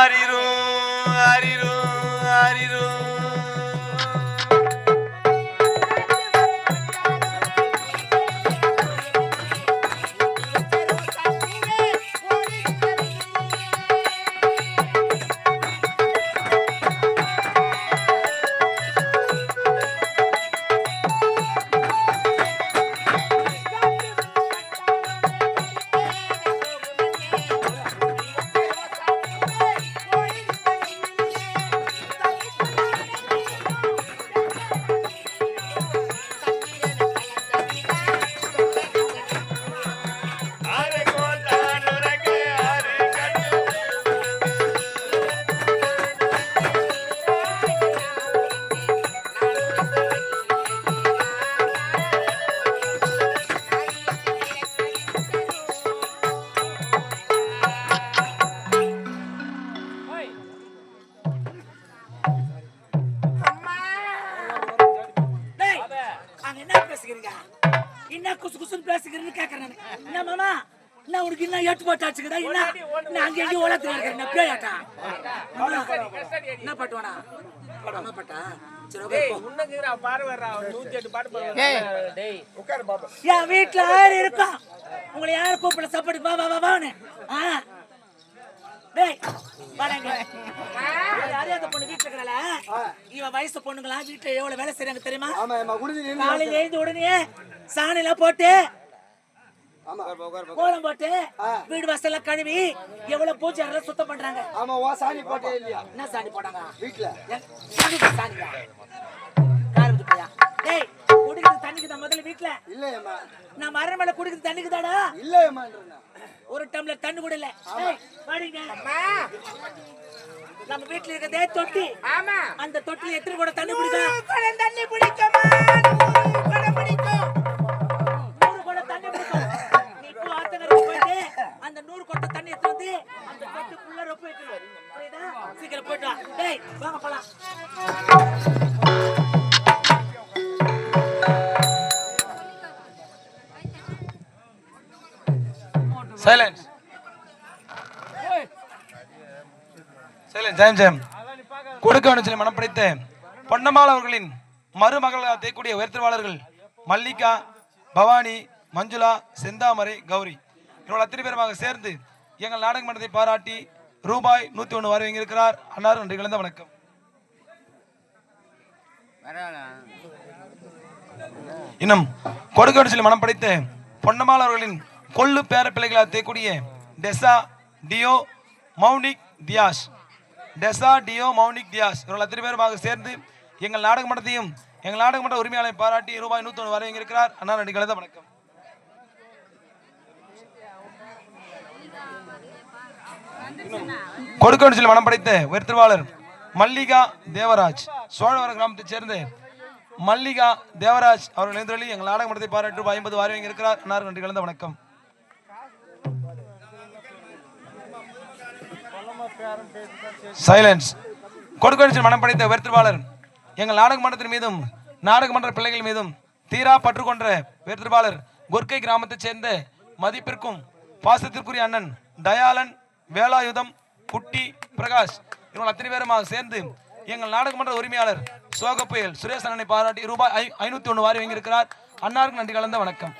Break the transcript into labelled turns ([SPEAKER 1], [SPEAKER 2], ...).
[SPEAKER 1] ஹரிரு ஹரிரு ஹரிரு
[SPEAKER 2] அங்க என்ன பேசுகிறீங்க? என்ன குசு குசுன்னு பேசுகிறீன்னு கேக்குறேன் நானு. என்ன மாமா? என்ன உனக்கு என்ன? எட்டு போட்டு அடிச்சுக்குதா என்ன நான் அங்கே எங்கேயும் உலகத்துல இருக்கிறேன் என்ன பேயாட்டா என்ன பாட்டு வேணா? அம்மா பாட்டா? வீட்டுல யாரு இருக்கா? உங்களை யாரு கூப்பிட சாப்பாடு வா வா வா வான்னு. இவ வயசு பொண்ணுங்களா? வீட்டுல எவ்வளவு வேலை செய்றாங்க தெரியுமா? காலையில எழுந்து உடனே சாணிலாம் போட்டு
[SPEAKER 3] ஆமா.
[SPEAKER 2] கோலம் போட்டு வீடு வாசல்லாம் கழுவி எவ்வளவு பூஜை எல்லாம் சுத்தம் பண்றாங்க?
[SPEAKER 3] ஆமா வா சாணி போட்டே இல்லையா?
[SPEAKER 2] என்ன சாணி போட்டாங்க?
[SPEAKER 3] வீட்டுல.
[SPEAKER 2] எங்க சாணியா தண்ணிக்கு தான் முதல்ல வீட்டுல
[SPEAKER 3] இல்லையம்மா.
[SPEAKER 2] நான் மரண மேல குடிக்கிறது தண்ணிக்கு தாடா ஒரு டம்ளர் தண்ணி கூட இல்ல நம்ம வீட்டுல இருக்கதே தொட்டி. ஆமா. அந்த தொட்டில எத்தனை கூட தண்ணி பிடிக்கும் தண்ணி பிடிக்குமா நூறு குடம் தண்ணி பிடிக்கும் நீ இப்போ ஆத்தங்கரைக்கு போயிட்டு அந்த நூறு குடம் தண்ணி எடுத்து வந்து அந்த ரொப்ப வைக்கணும். புரியுதா? சீக்கிரம் போயிட்டு வா. டேய் வாங்க போலாம்.
[SPEAKER 1] சைலன்ஸ் சைலன்ஸ் ஜெயம் ஜெயம் கொடுக்க சொல்லி மனம் படைத்த பொன்னம்மாள் அவர்களின் மருமகளாக தேக்கூடிய உயர்த்தவாளர்கள் மல்லிகா பவானி மஞ்சுளா செந்தாமரை கௌரி. இவர்கள் அத்தனை பேருமாக சேர்ந்து எங்கள் நாடக மன்றத்தை பாராட்டி ரூபாய் நூத்தி ஒன்று வரவங்க இருக்கிறார். அன்னார் நன்றி கலந்த வணக்கம். இன்னும் கொடுக்க சொல்லி மனம் படைத்த பொன்னம்மாள் அவர்களின் கொள்ளு பேர பிள்ளைகளாக தேக்கூடிய டெசா டியோ மௌனிக் தியாஸ். டெசா டியோ மௌனிக் தியாஸ். இவர்கள் அத்தனை பேருமாக சேர்ந்து எங்கள் நாடக மன்றத்தையும் எங்கள் நாடக மன்ற உரிமையாளரை பாராட்டி ரூபாய் நூற்றொன்று ஒன்று இருக்கிறார் அண்ணா நன்றி கலந்த வணக்கம். கொடுக்கணும் சொல்லி மனம் படைத்த உயர்த்திருவாளர் மல்லிகா தேவராஜ் சோழவர கிராமத்தைச் சேர்ந்த மல்லிகா தேவராஜ் அவர்கள் எழுந்தருளி எங்கள் நாடக மன்றத்தை பாராட்டி ரூபாய் ஐம்பது வாரி இருக்கிறார் அன்னார் நன்றி கலந்த வணக்கம். சைலன்ஸ் கொடுக்கணும் மனம் படைத்த உயர்த்திருவாளர் எங்கள் நாடக மன்றத்தின் மீதும் நாடக மன்ற பிள்ளைகள் மீதும் தீரா பற்று கொன்ற உயர்த்திருவாளர் குர்க்கை கிராமத்தைச் சேர்ந்த மதிப்பிற்கும் பாசத்திற்குரிய அண்ணன் தயாளன் வேலாயுதம் குட்டி பிரகாஷ் இவர்கள் அத்தனை பேருமாக சேர்ந்து எங்கள் நாடகமன்ற உரிமையாளர் சோக புயல் சுரேஷ் அண்ணனை பாராட்டி ரூபாய் ஐ- ஐநூற்றி ஒன்று வாரி வாங்கியிருக்கிறார். அன்னாருக்கு நன்றி கலந்த வணக்கம்.